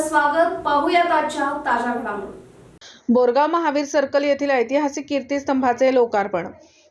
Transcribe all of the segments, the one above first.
स्वागत पाहूयात आजच्या ताज्या घडामोडी. बोरगाव महावीर सर्कल येथील ऐतिहासिक कीर्तिस्तंभाचे लोकार्पण.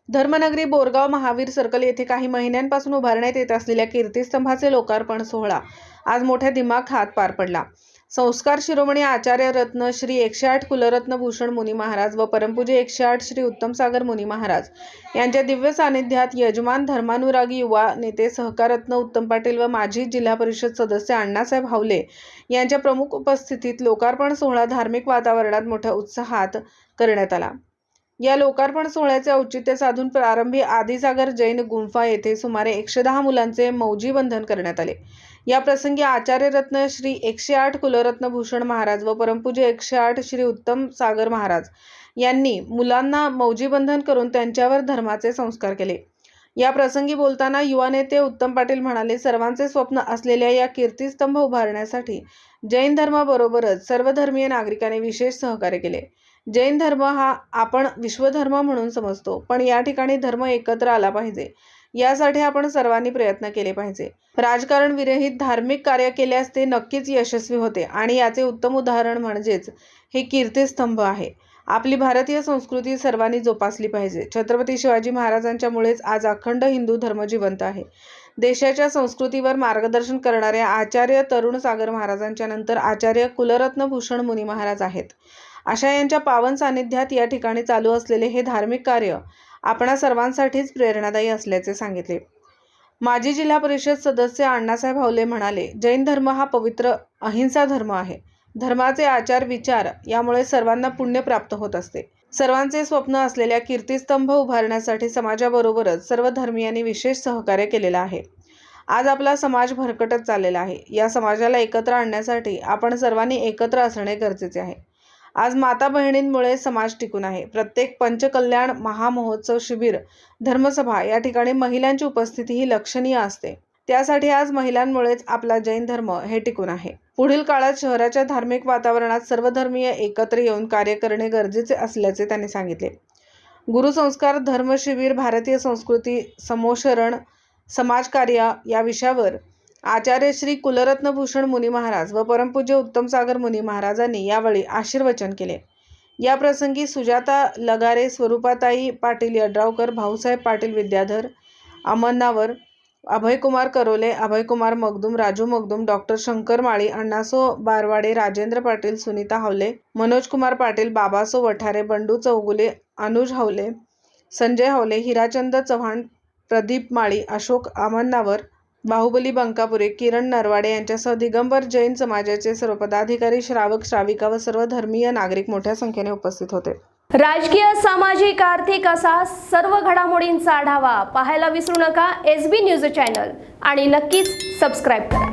धर्मनगरी बोरगाव महावीर सर्कल येथे काही महिन्यांपासून उभारण्यात येत असलेल्या कीर्तीस्तंभाचे लोकार्पण सोहळा आज मोठ्या दिमाखात पार पडला. संस्कार शिरोमणी आचार्य रत्न श्री एकशे आठ कुलरत्न भूषण मुनी महाराज व परमपूजे एकशे आठ श्री उत्तमसागर मुनी महाराज यांच्या दिव्य सानिध्यात यजमान धर्मानुरागी युवा नेते सहकाररत्न उत्तम पाटील व माजी जिल्हा परिषद सदस्य अण्णासाहेब हावले यांच्या प्रमुख उपस्थितीत लोकार्पण सोहळा धार्मिक वातावरणात मोठ्या उत्साहात करण्यात आला. या लोकार्पण सोहळ्याचे औचित्य साधून प्रारंभी आदिसागर जैन गुंफा येथे सुमारे एकशे दहा मुलांचे मौजी बंधन करण्यात आले. या प्रसंगी आचार्यरत्न श्री एकशे आठ कुलरत्न भूषण महाराज व परमपूज्य एकशे आठ श्री उत्तम सागर महाराज यांनी मुलांना मौजीबंधन करून त्यांच्यावर धर्माचे संस्कार केले. या प्रसंगी बोलताना युवा नेते उत्तम पाटील म्हणाले सर्वांचे स्वप्न असलेल्या या कीर्तिस्तंभ उभारण्यासाठी जैन धर्माबरोबरच सर्वधर्मीय नागरिकांनी विशेष सहकार्य केले. जैन धर्म हा आपण विश्वधर्म म्हणून समजतो पण या ठिकाणी धर्म एकत्र आला पाहिजे. यासाठी आपण सर्वांनी प्रयत्न केले पाहिजे. राजकारण विरहित धार्मिक कार्य केल्यास ते नक्कीच यशस्वी होते. आणि याचे उत्तम उदाहरण म्हणजेच हे कीर्तिस्तंभ आहे. आपली भारतीय संस्कृती सर्वांनी जोपासली पाहिजे. छत्रपती शिवाजी महाराजांच्यामुळेच आज अखंड हिंदू धर्म जिवंत आहे. देशाच्या संस्कृतीवर मार्गदर्शन करणाऱ्या आचार्य तरुण सागर महाराजांच्या नंतर आचार्य कुलरत्न भूषण मुनी महाराज आहेत. अशा यांच्या पावन सानिध्यात या ठिकाणी चालू असलेले हे धार्मिक कार्य आपणा सर्वांसाठीच प्रेरणादायी असल्याचे सांगितले. माजी जिल्हा परिषद सदस्य अण्णासाहेब हावले म्हणाले जैन धर्म हा पवित्र अहिंसा धर्म आहे. धर्माचे आचार विचार यामुळे सर्वांना पुण्य प्राप्त होत असते. सर्वांचे स्वप्न असलेल्या कीर्तिस्तंभ उभारण्यासाठी समाजाबरोबरच सर्व धर्मियांनी विशेष सहकार्य केलेलं आहे. आज आपला समाज भरकटत चाललेला आहे. या समाजाला एकत्र आणण्यासाठी आपण सर्वांनी एकत्र असणे गरजेचे आहे. आज माता बहिणींमुळे समाज टिकून आहे. प्रत्येक पंचकल्याण महामहोत्सव शिबिर धर्मसभा या ठिकाणी महिलांची उपस्थिती ही लक्षणीय असते. त्यासाठी आज महिलांमुळेच आपला जैन धर्म हे टिकून आहे. पुढील काळात शहराच्या धार्मिक वातावरणात सर्वधर्मीय एकत्र येऊन कार्य करणे गरजेचे असल्याचे त्यांनी सांगितले. गुरुसंस्कार धर्मशिबिर भारतीय संस्कृती समोशरण समाजकार्य या विषयावर आचार्य श्री कुलरत्न भूषण मुनी महाराज व परमपूज्य उत्तम सागर मुनी महाराजांनी यावेळी आशीर्वचन केले. या प्रसंगी सुजाता लगारे स्वरूपाताई पाटील यड्रावकर भाऊसाहेब पाटील विद्याधर अमन्नावर अभयकुमार करोले अभयकुमार मगदुम राजू मगदुम डॉक्टर शंकर माळी अण्णासो बारवाडे राजेंद्र पाटील सुनीता हावले मनोजकुमार पाटील बाबासो वठारे बंडू चौगुले अनुज हावले संजय हावले हिराचंद चव्हाण प्रदीप माळी अशोक आमन्नावर बाहुबली बंकापुरे किरण नरवाडे यांच्यासह दिगंबर जैन समाजाचे सर्व पदाधिकारी श्रावक श्राविका व सर्व धर्मीय नागरिक मोठ्या संख्येने उपस्थित होते. राजकीय सामाजिक आर्थिक असा सर्व घडामोडींचा आढावा पाहायला विसरू नका. एस बी न्यूज चॅनल आणि नक्कीच सबस्क्राईब करा.